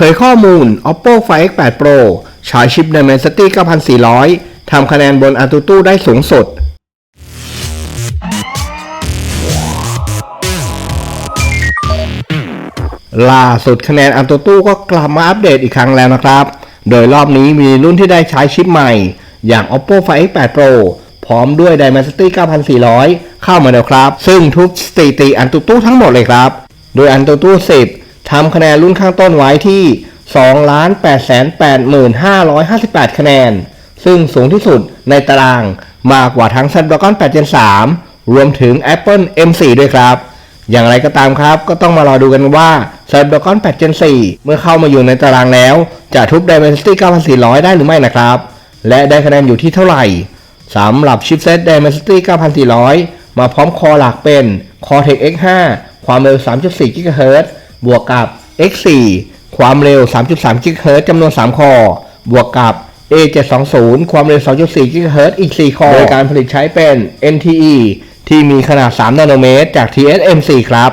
เผยข้อมูล Oppo Find X8 Pro ใช้ชิป Dimensity 9400 ทำคะแนนบน AnTuTu ได้สูงสุด ล่าสุดคะแนน AnTuTu ก็กลับมาอัปเดตอีกครั้งแล้วนะครับ โดยรอบนี้มีรุ่นที่ได้ใช้ชิปใหม่ อย่าง Oppo Find X8 Pro พร้อมด้วย Dimensity 9400 เข้ามาแล้วครับ ซึ่งทุบสถิติ AnTuTu ทั้งหมดเลยครับ โดย AnTuTu 10 ทำคะแนนรุ่นข้างต้นไว้ที่ 2,885,558 คะแนน ซึ่งสูงที่สุดในตารางมากกว่าทั้ง Snapdragon 8 Gen 3 รวมถึง Apple M4 ด้วยครับ อย่างไรก็ตามครับ ก็ต้องมารอดูกันว่า Snapdragon 8 Gen 4 เมื่อเข้ามาอยู่ในตารางแล้ว จะทุบ Dimensity 9400 ได้หรือไม่นะครับ และได้คะแนนอยู่ที่เท่าไหร่สำหรับชิปเซต Dimensity 9400 มาพร้อมคอหลักเป็น Cortex X5 ความเร็ว 3.4 GHz บวกกับ X4 ความเร็ว 3.3 GHz จำนวน 3 คอ บวกกับ A720 ความเร็ว 2.4 GHz อีก 4 คอ โดยการผลิตใช้เป็น NTE ที่มีขนาด 3 นาโนเมตร จาก TSMC ครับ